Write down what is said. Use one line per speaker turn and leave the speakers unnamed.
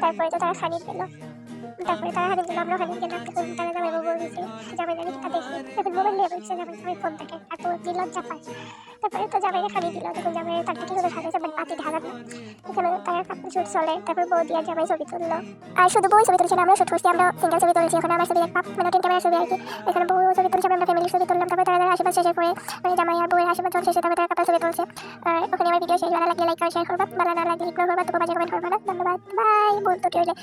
তারপরে তো তারা খানি পেল। তারপরে তারা আমরা তারা জামাই বউ বই জামাই জানি তা দেখি তখন মোবাইল নিয়ে বলছে জামাই ফোন থাকে, আর তো লজ্জা তারপরে তো জামাইকে খানি দিল, তখন জামাই তার এখানে তারা শুট চলে তারপর বউ দিয়ে জামাই ছবি তুললো। আর শুধু বই ছবি তুলছি না আমরা শুট করছি আমরা সিঙ্গেল ছবি তুলেছি ওখানে আমার ছবি মানে টেন ক্যামেরা ছবি আর কি। এখানে বউ ছবি মানে আর আর ধন্যবাদ বাই বলতো কি হইলে